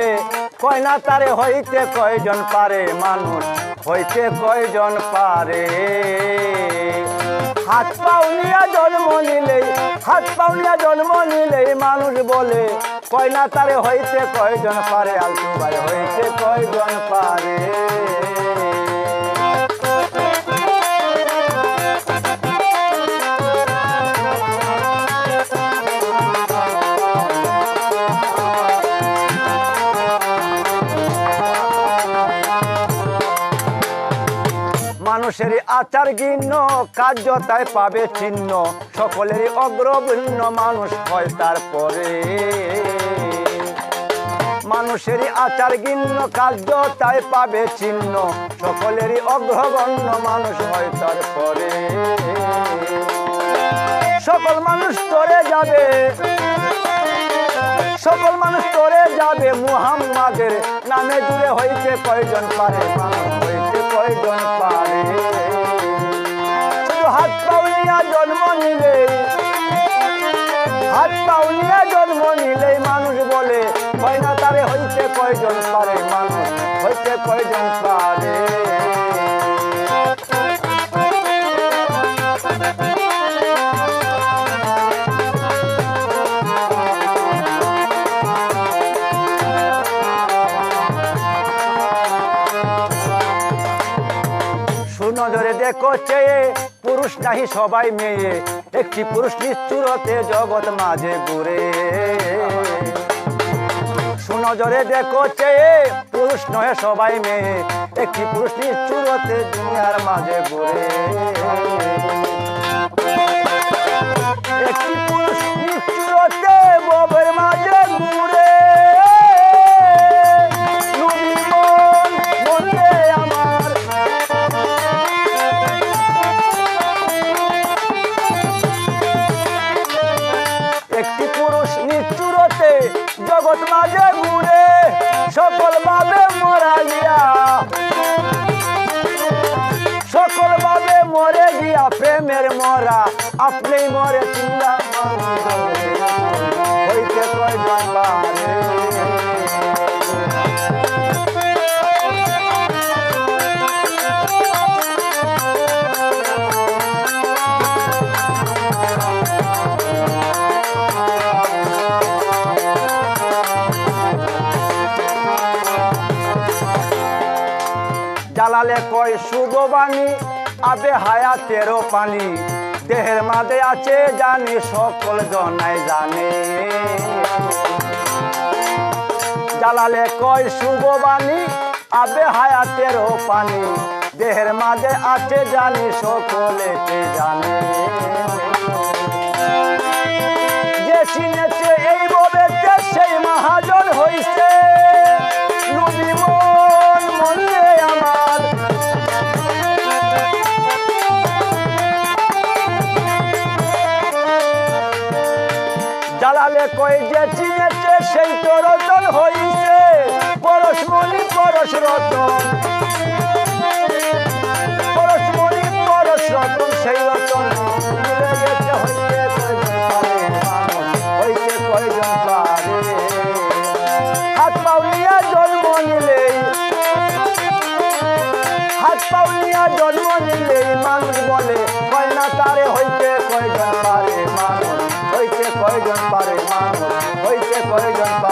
বলে কয় না তারে হইতে কয়জন পারে, মানুষ হইতে কয়জন পারে? হাত পাউনিয়া জন্ম নিলেই, হাত পাউনিয়া জন্ম নিলেই মানুষ বলে কয় না তারে হইতে কয়জন পারে, আলতু ভাই হইতে কয়জন পারে? মানুষের আচার গিন্ন কার্য তাই পাবে চিহ্ন সকলেরই অগ্রগণ্য মানুষ হয় তারপরে। মানুষেরই আচার গিন্ন কার্য তাই পাবে চিহ্ন সকলেরই অগ্রগণ্য মানুষ হয় তারপরে। সকল মানুষ তরে যাবে। সকল মানুষ তরে যাবে মুহাম্মাদের। নামে জুড়ে হইতে কয়জন পারে? মানুষ হইতে কয়জন পারে? কয়জন পারে মানুষ হইতে কয়জন পারে? দেখো চেয়ে পুরুষ নাহি সবাই মেয়ে, একটি পুরুষ নিষ্ঠুরতে জগৎ মাঝে ঘুরে। সুনজরে দেখো চেয়ে পুরুষ নয় সবাই মেয়ে। একটি পুরুষ চুরোতে দুনিয়ার মাঝে ঘুরে। একটি জগৎ মাঝে ঘুরে সকল ভাবে মরা গিয়া। সকল ভাবে মরে গিয়া প্রেমের মরা, আপনি মরে চিল্লা জালালে কয় শুভবাণী আবে হায়াতেরও পানি। দেহের মাঝে আছে জানি, সকল জনাই জানে। জালালে কয় শুভবাণী আবে হায়াতেরও পানি। দেহের মাঝে আছে জানি সকলেতে জানে। যে চিনেছে এই কই যে চিনেছে, সেই তো রতন হইছে। পরশমণি পরশ রতন। পরশমণি পরশ রতন, সেই রতন। ভুলে গেছে হইতে হইতে কয়জন জন্ম নিলেই মানুষ বলে, কয় তারে হইতে পারে মানুষ